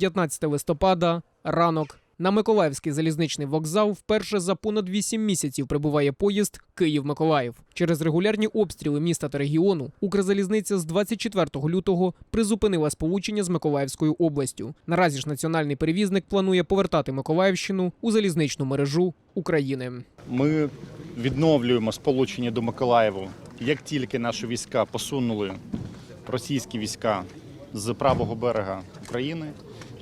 15 листопада, ранок. На Миколаївський залізничний вокзал вперше за понад 8 місяців прибуває поїзд Київ-Миколаїв. Через регулярні обстріли міста та регіону Укрзалізниця з 24 лютого призупинила сполучення з Миколаївською областю. Наразі ж національний перевізник планує повертати Миколаївщину у залізничну мережу України. Ми відновлюємо сполучення до Миколаєву. Як тільки наші війська посунули російські війська з правого берега України,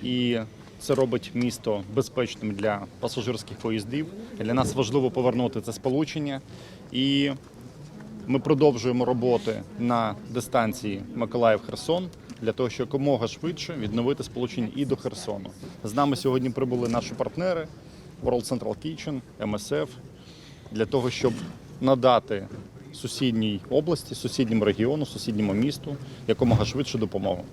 і це робить місто безпечним для пасажирських поїздів. Для нас важливо повернути це сполучення. І ми продовжуємо роботи на дистанції Миколаїв-Херсон для того, щоб якомога швидше відновити сполучення і до Херсону. З нами сьогодні прибули наші партнери World Central Kitchen, MSF, для того, щоб надати сусідній області, сусідньому регіону, сусідньому місту якомога швидше допомогу.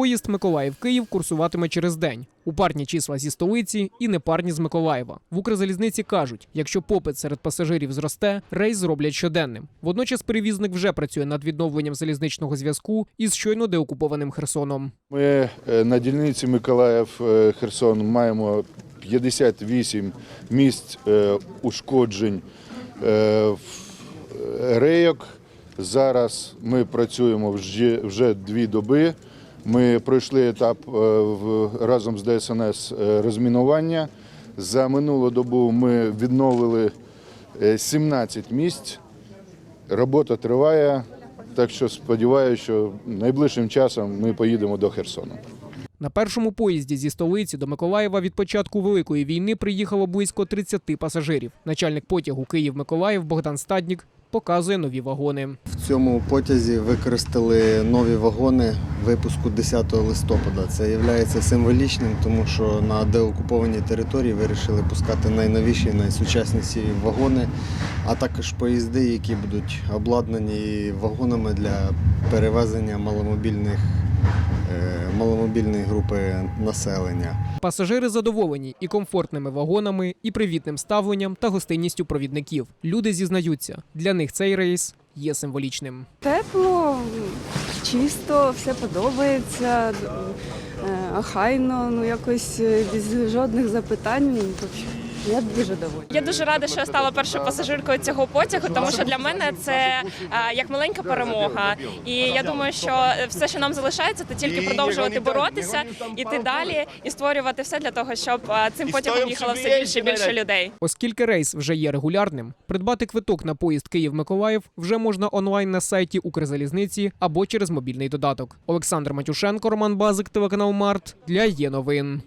Поїзд Миколаїв-Київ курсуватиме через день. У парні числа зі столиці і непарні з Миколаєва. В Укрзалізниці кажуть, якщо попит серед пасажирів зросте, рейс зроблять щоденним. Водночас перевізник вже працює над відновленням залізничного зв'язку із щойно деокупованим Херсоном. Ми е, на дільниці Миколаїв-Херсон маємо 58 місць е, ушкоджень е, рейок. Зараз ми працюємо вже дві доби. Ми пройшли етап е, разом з ДСНС е, розмінування. За минулу добу ми відновили е, 17 місць. Робота триває, так що сподіваюся, що найближчим часом ми поїдемо до Херсону. На першому поїзді зі столиці до Миколаєва від початку великої війни приїхало близько 30 пасажирів. Начальник потягу Київ-Миколаїв Богдан Стаднік показує нові вагони. Цьому потязі використали нові вагони випуску 10 листопада. Це є символічним, тому що на деокупованій території вирішили пускати найновіші, найсучасніші вагони, а також поїзди, які будуть обладнані вагонами для перевезення маломобільних, е, маломобільної групи населення. Пасажири задоволені і комфортними вагонами, і привітним ставленням та гостинністю провідників. Люди зізнаються, для них цей рейс є символічним. Тепло, чисто, все подобається, е, охайно, ну якось е, без жодних запитань. Ну, Я дуже довольна. Я дуже рада, що я стала першою пасажиркою цього потягу, тому що для мене це е, як маленька перемога. І я думаю, що все, що нам залишається, це тільки продовжувати боротися, іти далі і створювати все для того, щоб цим потягом їхало все більше і більше людей. Оскільки рейс вже є регулярним, придбати квиток на поїзд Київ-Миколаїв вже можна онлайн на сайті Укрзалізниці або через мобільний додаток. Олександр Матюшенко, Роман Базик, телеканал Март для є новин.